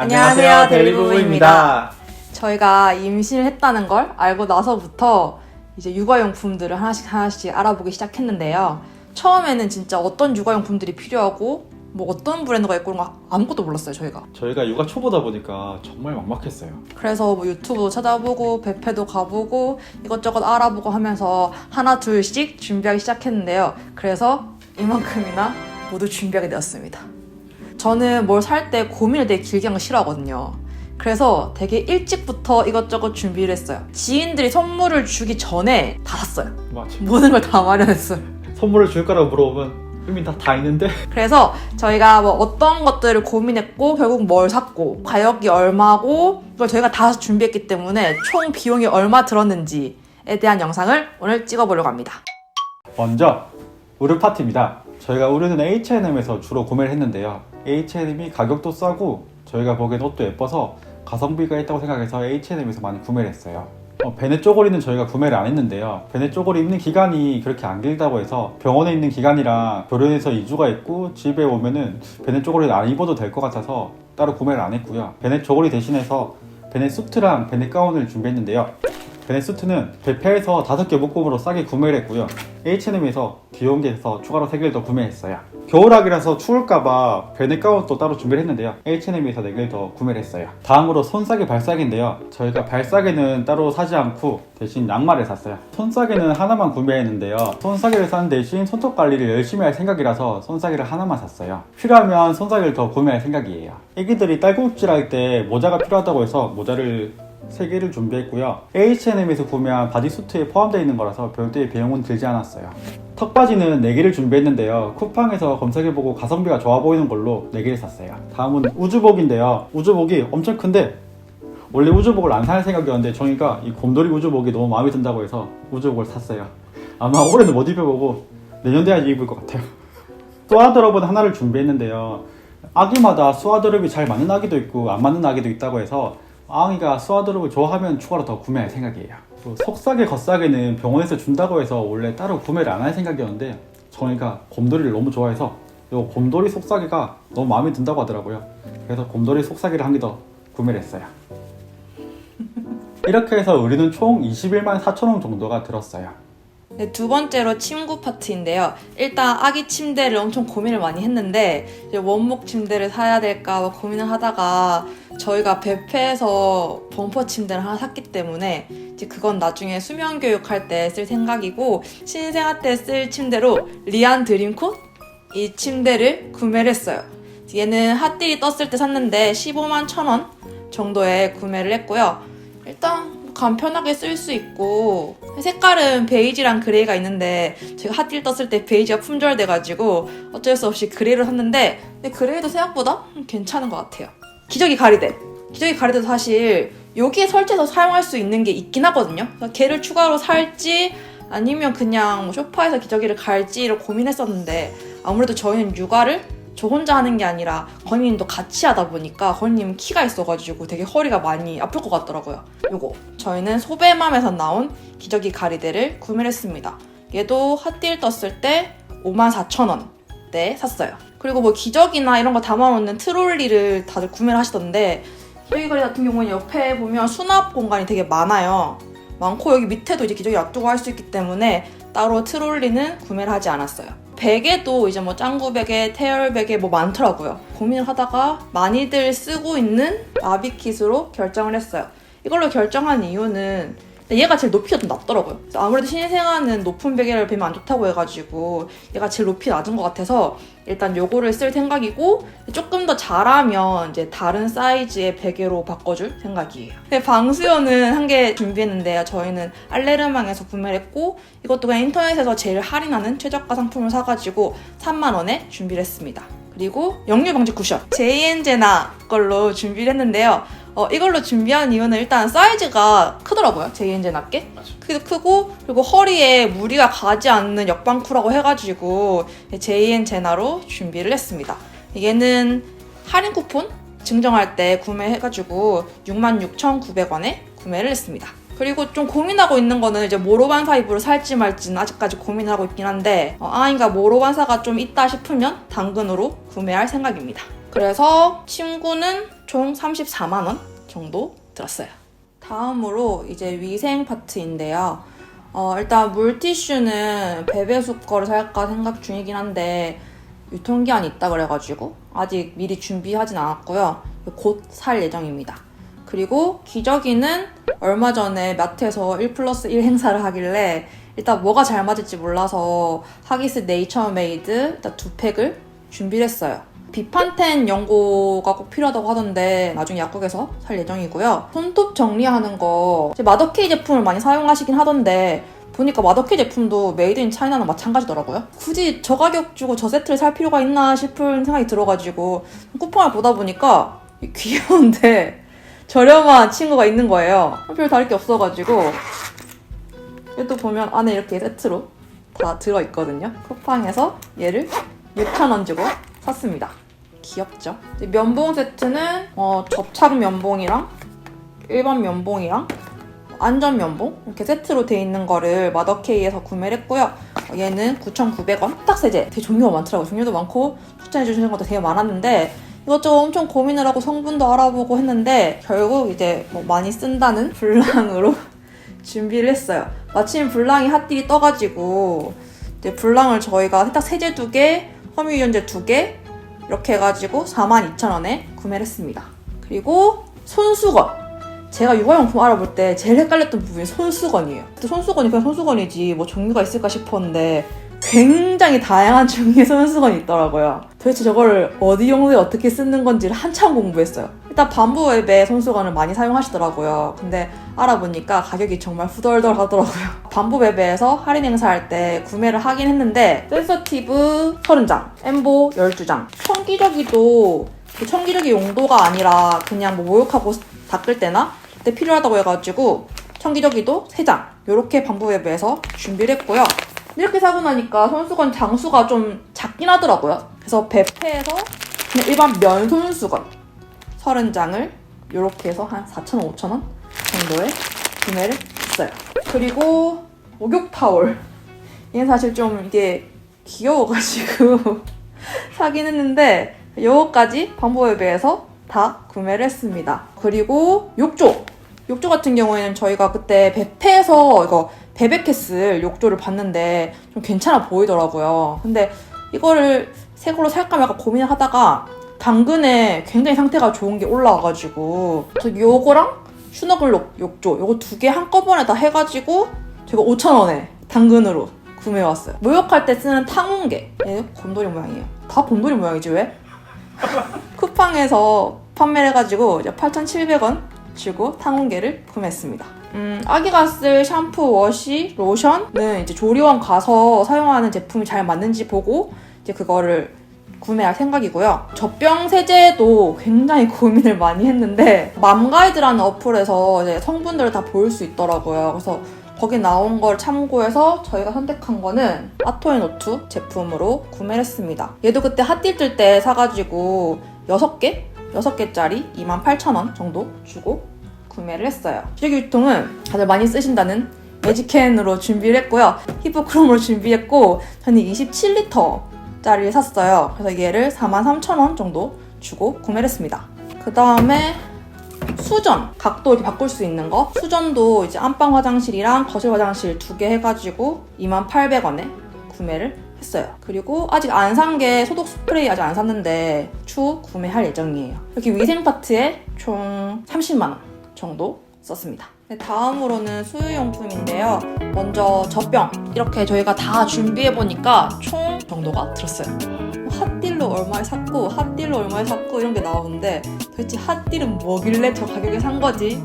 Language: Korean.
안녕하세요, 데일리부부입니다. 저희가 임신을 했다는 걸 알고 나서부터 이제 육아용품들을 하나씩 하나씩 알아보기 시작했는데요. 처음에는 진짜 어떤 육아용품들이 필요하고 뭐 어떤 브랜드가 있고 그런 거 아무것도 몰랐어요, 저희가. 저희가 육아 초보다 보니까 정말 막막했어요. 그래서 뭐 유튜브 찾아보고 베페도 가보고 이것저것 알아보고 하면서 하나 둘씩 준비하기 시작했는데요. 그래서 이만큼이나 모두 준비하게 되었습니다. 저는 뭘 살 때 고민을 되게 길게 하는 거 싫어하거든요. 그래서 되게 일찍부터 이것저것 준비를 했어요. 지인들이 선물을 주기 전에 다 샀어요. 맞아. 모든 걸 다 마련했어요. 선물을 줄 거라고 물어보면 의미 다, 다 있는데 그래서 저희가 뭐 어떤 것들을 고민했고 결국 뭘 샀고 가격이 얼마고 이걸 저희가 다 준비했기 때문에 총 비용이 얼마 들었는지에 대한 영상을 오늘 찍어보려고 합니다. 먼저 우르 파티입니다. 저희가 우르는 H&M에서 주로 구매를 했는데요. H&M이 가격도 싸고 저희가 보기엔 옷도 예뻐서 가성비가 있다고 생각해서 H&M에서 많이 구매를 했어요. 어, 베네 쪼고리는 저희가 구매를 안 했는데요. 베네 쪼고리 입는 기간이 그렇게 안 길다고 해서 병원에 있는 기간이랑 교련해서 2주가 있고 집에 오면은 베네 쪼고리를 안 입어도 될 것 같아서 따로 구매를 안 했고요. 베네 쪼고리 대신해서 베네 수트랑 베네 가운을 준비했는데요. 베네 수트는 베페에서 5개 묶음으로 싸게 구매를 했고요. H&M에서 귀여운 게 있어서 추가로 3개를 더 구매했어요. 겨울학이라서 추울까봐 베네 가운도 따로 준비를 했는데요. H&M에서 4개를 더 구매를 했어요. 다음으로 손싸개 발싸개인데요. 저희가 발싸개는 따로 사지 않고 대신 양말을 샀어요. 손싸개는 하나만 구매했는데요. 손싸개를 산 대신 손톱 관리를 열심히 할 생각이라서 손싸개를 하나만 샀어요. 필요하면 손싸개를 더 구매할 생각이에요. 애기들이 딸꾹질할 때 모자가 필요하다고 해서 모자를 3개를 준비했고요. H&M에서 구매한 바디수트에 포함되어 있는 거라서 별도의 비용은 들지 않았어요. 턱바지는 4개를 준비했는데요. 쿠팡에서 검색해보고 가성비가 좋아 보이는 걸로 4개를 샀어요. 다음은 우주복인데요. 우주복이 엄청 큰데 원래 우주복을 안 살 생각이었는데 정이가 이 곰돌이 우주복이 너무 마음에 든다고 해서 우주복을 샀어요. 아마 올해는 못 입어보고 내년 돼야지 입을 것 같아요. 스와드럽은 하나를 준비했는데요. 아기마다 스와드럽이 잘 맞는 아기도 있고 안 맞는 아기도 있다고 해서 아기가 스와드럽을 좋아하면 추가로 더 구매할 생각이에요. 또 속싸개, 겉싸개는 병원에서 준다고 해서 원래 따로 구매를 안 할 생각이었는데 저희가 곰돌이를 너무 좋아해서 이 곰돌이 속싸개가 너무 마음에 든다고 하더라고요. 그래서 곰돌이 속싸개를 한 개 더 구매를 했어요. 이렇게 해서 우리는 총 21만 4천 원 정도가 들었어요. 네, 두 번째로 침구 파트인데요. 일단 아기 침대를 엄청 고민을 많이 했는데 원목 침대를 사야 될까 막 고민을 하다가 저희가 베페에서 범퍼 침대를 하나 샀기 때문에 이제 그건 나중에 수면 교육할 때 쓸 생각이고 신생아 때 쓸 침대로 리안 드림콧 이 침대를 구매를 했어요. 얘는 핫딜이 떴을 때 샀는데 15만 1천 원 정도에 구매를 했고요. 일단 간편하게 쓸 수 있고 색깔은 베이지랑 그레이가 있는데 제가 핫딜 떴을 때 베이지가 품절돼가지고 어쩔 수 없이 그레이를 샀는데 근데 그레이도 생각보다 괜찮은 것 같아요. 기저귀 가리대. 기저귀 가리대도 사실 여기에 설치해서 사용할 수 있는 게 있긴 하거든요. 그래서 걔를 추가로 살지 아니면 그냥 뭐 소파에서 기저귀를 갈지를 고민했었는데 아무래도 저희는 육아를 저 혼자 하는 게 아니라 건희님도 같이 하다 보니까 건희님 키가 있어가지고 되게 허리가 많이 아플 것 같더라고요. 요거 저희는 소배맘에서 나온 기저귀 가리대를 구매를 했습니다. 얘도 핫딜 떴을 때 54,000원대 샀어요. 그리고 뭐 기저귀나 이런 거 담아놓는 트롤리를 다들 구매를 하시던데 기저귀 가리 같은 경우는 옆에 보면 수납 공간이 되게 많아요. 많고 여기 밑에도 이제 기저귀 놔두고 할 수 있기 때문에 따로 트롤리는 구매를 하지 않았어요. 베개도 이제 뭐 짱구 베개, 태열 베개 뭐 많더라고요. 고민을 하다가 많이들 쓰고 있는 아비킷으로 결정을 했어요. 이걸로 결정한 이유는 얘가 제일 높이가 좀 낮더라고요. 아무래도 신생아는 높은 베개를 베면 안 좋다고 해가지고 얘가 제일 높이 낮은 것 같아서 일단 요거를 쓸 생각이고 조금 더 자라면 이제 다른 사이즈의 베개로 바꿔줄 생각이에요. 근데 방수연은 한 개 준비했는데요. 저희는 알레르망에서 구매를 했고 이것도 그냥 인터넷에서 제일 할인하는 최저가 상품을 사가지고 3만 원에 준비를 했습니다. 그리고 역류 방지 쿠션 제이엔제나 걸로 준비를 했는데요. 어, 이걸로 준비한 이유는 일단 사이즈가 크더라고요. 제이엔제나께. 크기도 크고 그리고 허리에 무리가 가지 않는 역방쿠라고 해가지고 제이엔제나로 준비를 했습니다. 얘는 할인 쿠폰 증정할 때 구매해가지고 66,900원에 구매를 했습니다. 그리고 좀 고민하고 있는 거는 이제 모로반사 입으로 살지 말지는 아직까지 고민하고 있긴 한데 어, 아인가 모로반사가 좀 있다 싶으면 당근으로 구매할 생각입니다. 그래서 침구는 총 34만 원 정도 들었어요. 다음으로 이제 위생 파트인데요. 어, 일단 물티슈는 베베수 거를 살까 생각 중이긴 한데 유통기한이 있다 그래가지고 아직 미리 준비하진 않았고요. 곧 살 예정입니다. 그리고 기저귀는 얼마 전에 마트에서 1 플러스 1 행사를 하길래 일단 뭐가 잘 맞을지 몰라서 하기스 네이처메이드 일단 두 팩을 준비를 했어요. 비판텐 연고가 꼭 필요하다고 하던데 나중에 약국에서 살 예정이고요. 손톱 정리하는 거 마더케이 제품을 많이 사용하시긴 하던데 보니까 마더케이 제품도 메이드 인 차이나는 마찬가지더라고요. 굳이 저 가격 주고 저 세트를 살 필요가 있나 싶은 생각이 들어가지고 쿠팡을 보다 보니까 귀여운데 저렴한 친구가 있는 거예요. 별 다를 게 없어가지고 얘도 보면 안에 이렇게 세트로 다 들어있거든요. 쿠팡에서 얘를 6,000원 주고 샀습니다. 귀엽죠? 면봉 세트는 어, 접착 면봉이랑 일반 면봉이랑 안전 면봉 이렇게 세트로 돼 있는 거를 마더케이에서 구매를 했고요. 어, 얘는 9,900원. 세탁 세제 되게 종류가 많더라고요. 종류도 많고 추천해 주시는 것도 되게 많았는데 이것저것 엄청 고민을 하고 성분도 알아보고 했는데 결국 이제 뭐 많이 쓴다는 불랑으로 준비를 했어요. 마침 불랑이 핫딜이 떠가지고 이제 불랑을 저희가 세탁 세제 두 개, 섬유유연제 두 개 이렇게 해가지고 42,000원에 구매를 했습니다. 그리고 손수건. 제가 육아용품 알아볼 때 제일 헷갈렸던 부분이 손수건이에요. 손수건이 그냥 손수건이지 뭐 종류가 있을까 싶었는데 굉장히 다양한 종류의 손수건이 있더라고요. 도대체 저걸 어디 용도에 어떻게 쓰는 건지를 한참 공부했어요. 일단 밤부웹의 손수건을 많이 사용하시더라고요. 근데 알아보니까 가격이 정말 후덜덜 하더라고요. 밤부웹에서 할인 행사할 때 구매를 하긴 했는데 센서티브 30장, 엠보 12장, 청기저귀도 그 청기저귀 용도가 아니라 그냥 뭐 목욕하고 닦을 때나 그때 필요하다고 해가지고 청기저귀도 3장 이렇게 밤부웹에서 준비를 했고요. 이렇게 사고 나니까 손수건 장수가 좀 작긴 하더라고요. 그래서 베페에서 그냥 일반 면 손수건 30장을 이렇게 해서 한 4,000원, 5,000원 정도에 구매를 했어요. 그리고 목욕 타올. 얘는 사실 좀 이게 귀여워가지고 사긴 했는데 요거까지 방법에 다 구매를 했습니다. 그리고 욕조. 욕조 같은 경우에는 저희가 그때 베페에서 이거 베베캐슬 욕조를 봤는데 좀 괜찮아 보이더라고요. 근데 이거를 새 걸로 살까 말까 고민을 하다가 당근에 굉장히 상태가 좋은 게 올라와가지고 저 요거랑 슈너글록 욕조 요거 두 개 한꺼번에 다 해가지고 제가 5,000원에 당근으로 구매해왔어요. 목욕할 때 쓰는 탕홍개. 얘 곰돌이 모양이에요. 다 곰돌이 모양이지 왜? 쿠팡에서 판매를 해가지고 이제 8,700원 주고 탕홍개를 구매했습니다. 음, 아기가 쓸 샴푸, 워시, 로션은 이제 조리원 가서 사용하는 제품이 잘 맞는지 보고 이제 그거를 구매할 생각이고요. 젖병 세제도 굉장히 고민을 많이 했는데 맘가이드라는 어플에서 이제 성분들을 다 볼 수 있더라고요. 그래서 거기 나온 걸 참고해서 저희가 선택한 거는 아토앤오투 제품으로 구매를 했습니다. 얘도 그때 핫딜 뜰 때 사가지고 6개? 6개짜리 28,000원 정도 주고 구매를 했어요. 시력 유통은 다들 많이 쓰신다는 매직캔으로 준비를 했고요. 히포크롬으로 준비했고 저는 27리터짜리를 샀어요. 그래서 얘를 43,000원 정도 주고 구매를 했습니다. 그 다음에 수전 각도 이렇게 바꿀 수 있는 거 수전도 이제 안방 화장실이랑 거실 화장실 두 개 해가지고 2800원에 구매를 했어요 그리고 아직 안 산 게 소독 스프레이 아직 안 샀는데 추후 구매할 예정이에요 이렇게 위생 파트에 총 30만 원 정도 썼습니다. 네, 다음으로는 수유용품인데요. 먼저 젖병. 이렇게 저희가 다 준비해 보니까 총 정도가 들었어요. 핫딜로 얼마에 샀고 핫딜로 얼마에 샀고 이런 게 나오는데 도대체 핫딜은 뭐길래 저 가격에 산 거지